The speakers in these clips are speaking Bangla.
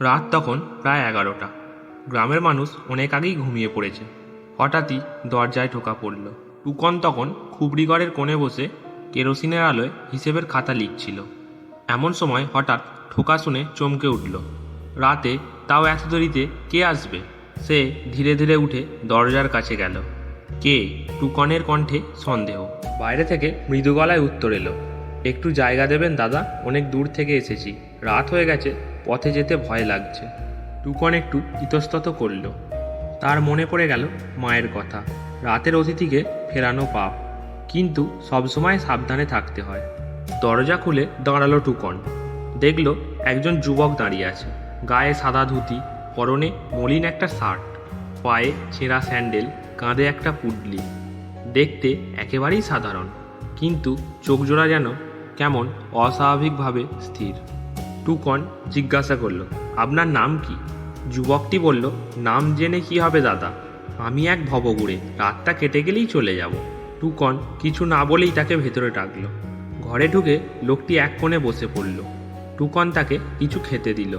রাত তখন প্রায় এগারোটা। গ্রামের মানুষ অনেক আগেই ঘুমিয়ে পড়েছে। হঠাৎই দরজায় ঠোকা পড়ল। টুকন তখন খুবড়িগড়ের কোণে বসে কেরোসিনের আলোয় হিসেবের খাতা লিখছিল। এমন সময় হঠাৎ ঠোকা শুনে চমকে উঠল। রাতে তাও এত দেরিতে কে আসবে? সে ধীরে ধীরে উঠে দরজার কাছে গেল। কে? টুকনের কণ্ঠে সন্দেহ। বাইরে থেকে মৃদু গলায় উত্তর এলো, একটু জায়গা দেবেন দাদা, অনেক দূর থেকে এসেছি। রাত হয়ে গেছে পথে যেতে ভয় লাগছে। টুকন একটু ইতস্তত করল। তার মনে পড়ে গেল মায়ের কথা। রাতের অতিথিকে ফেরানো পাপ। কিন্তু সবসময় সাবধানে থাকতে হয়। দরজা খুলে দাঁড়াল টুকন। দেখল একজন যুবক দাঁড়িয়ে আছে। গায়ে সাদা ধুতি, পরনে মলিন একটা শার্ট, পায়ে ছেঁড়া স্যান্ডেল, কাঁধে একটা পুডলি দেখতে একেবারেই সাধারণ, কিন্তু চোখজোড়া যেন কেমন অস্বাভাবিকভাবে স্থির। টুকন জিজ্ঞাসা করল, আপনার নাম কি? যুবকটি বলল, নাম জেনে কি হবে দাদা? আমি এক ভবগুড়ে রাতটা কেটে গেলেই চলে যাব। টুকন কিছু না বলেই তাকে ভেতরে ডাকলো। ঘরে ঢুকে লোকটি এক কোণে বসে পড়ল। টুকন তাকে কিছু খেতে দিল।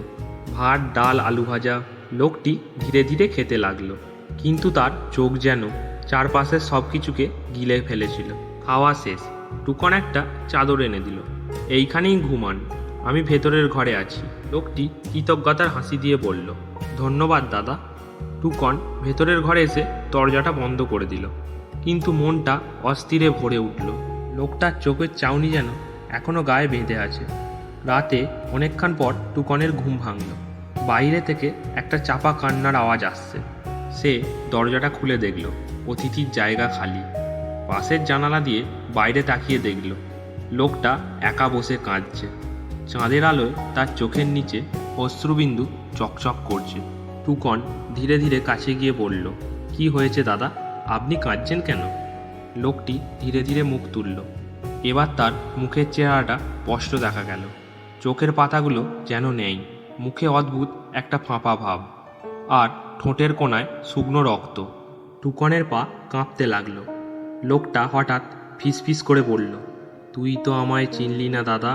ভাত, ডাল, আলু ভাজা, লোকটি ধীরে ধীরে খেতে লাগল। কিন্তু তার চোখ যেন চারপাশের সব কিছুকে গিলে ফেলেছিল। খাওয়া শেষ। টুকন একটা চাদর এনে দিল। এইখানেই ঘুমান। আমি ভেতরের ঘরে আছি। লোকটি কৃতজ্ঞতার হাসি দিয়ে বলল, ধন্যবাদ দাদা। টুকন ভেতরের ঘরে এসে দরজাটা বন্ধ করে দিল। কিন্তু মনটা অস্থিরে ভরে উঠল। লোকটার চোখের চাউনি যেন এখনও গায়ে বেঁধে আছে। রাতে অনেকক্ষণ পর টুকনের ঘুম ভাঙল। বাইরে থেকে একটা চাপা কান্নার আওয়াজ আসছে। সে দরজাটা খুলে দেখল, অতিথির জায়গা খালি। পাশের জানালা দিয়ে বাইরে তাকিয়ে দেখল, লোকটা একা বসে কাঁদছে। চাঁদের আলোয় তার চোখের নিচে অশ্রুবিন্দু চকচক করছে। টুকন ধীরে ধীরে কাছে গিয়ে বলল, কি হয়েছে দাদা? আপনি কাঁদছেন কেন? লোকটি ধীরে ধীরে মুখ তুলল। এবার তার মুখের চেহারাটা স্পষ্ট দেখা গেল। চোখের পাতাগুলো যেন নেই। মুখে অদ্ভুত একটা ফাঁপা ভাব আর ঠোঁটের কোনায় শুকনো রক্ত। টুকনের পা কাঁপতে লাগল। লোকটা হঠাৎ ফিসফিস করে বলল, তুই তো আমায় চিনলি না দাদা।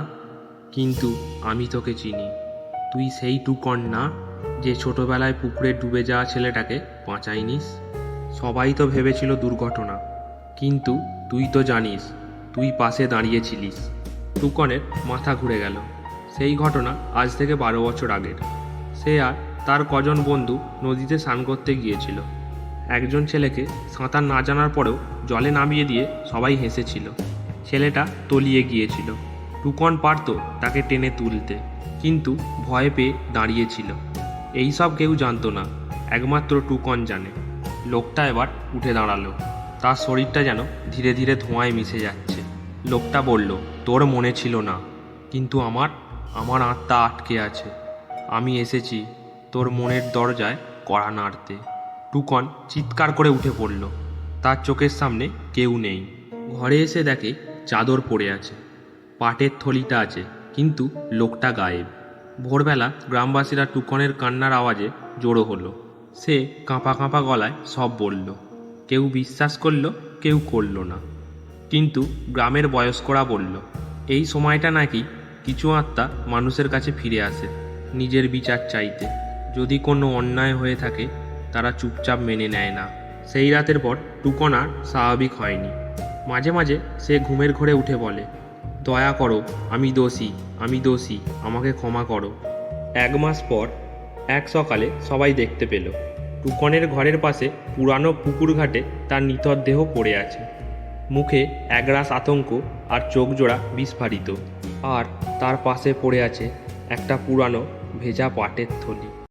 কিন্তু আমি তোকে চিনি। তুই সেই টুকন না যে ছোটবেলায় পুকুরে ডুবে যাওয়া ছেলেটাকে বাঁচাইনিস? সবাই তো ভেবেছিল দুর্ঘটনা। কিন্তু তুই তো জানিস, তুই পাশে দাঁড়িয়েছিলিস। টুকনের মাথা ঘুরে গেল। সেই ঘটনা আজ থেকে বারো বছর আগের। সে আর তার কজন বন্ধু নদীতে স্নান করতে গিয়েছিল। একজন ছেলেকে সাঁতার না জানার পরেও জলে নামিয়ে দিয়ে সবাই হেসেছিল। ছেলেটা তলিয়ে গিয়েছিল। টুকন পারত তাকে টেনে তুলতে। কিন্তু ভয় পেয়ে দাঁড়িয়েছিল। এই সব কেউ জানতো না, একমাত্র টুকন জানে। লোকটা এবার উঠে দাঁড়াল। তার শরীরটা যেন ধীরে ধীরে ধোঁয়ায় মিশে যাচ্ছে। লোকটা বলল, তোর মনে ছিল না, কিন্তু আমার আমার আত্মা আটকে আছে। আমি এসেছি তোর মনের দরজায় কড়া নাড়তে। টুকন চিৎকার করে উঠে পড়ল। তার চোখের সামনে কেউ নেই। ঘরে এসে দেখে চাদর পড়ে আছে। পাটের থলিটা আছে, কিন্তু লোকটা গায়েব। ভোরবেলা গ্রামবাসীরা টুকনের কান্নার আওয়াজে জড়ো হলো। সে কাঁপা কাঁপা গলায় সব বলল। কেউ বিশ্বাস করল, কেউ করল না। কিন্তু গ্রামের বয়স্করা বলল, এই সময়টা নাকি কিছু আত্মা মানুষের কাছে ফিরে আসে, নিজের বিচার চাইতে। যদি কোনো অন্যায় হয়ে থাকে, তারা চুপচাপ মেনে নেয় না। সেই রাতের পর টুকন আর স্বাভাবিক হয়নি। মাঝে মাঝে সে ঘুমের ঘরে উঠে বলে দয়া করো, আমি দোষী আমি দোষী, আমাকে ক্ষমা করো। এক মাস পর, এক সকালে সবাই দেখতে পেল। টুকনের ঘরের পাশে পুরানো পুকুর ঘাটে তার নিথর দেহ পড়ে আছে। মুখে একরাশ আতঙ্ক আর চোখ জোড়া বিস্ফারিত। আর তার পাশে পড়ে আছে একটা পুরানো ভেজা পাটের থলি।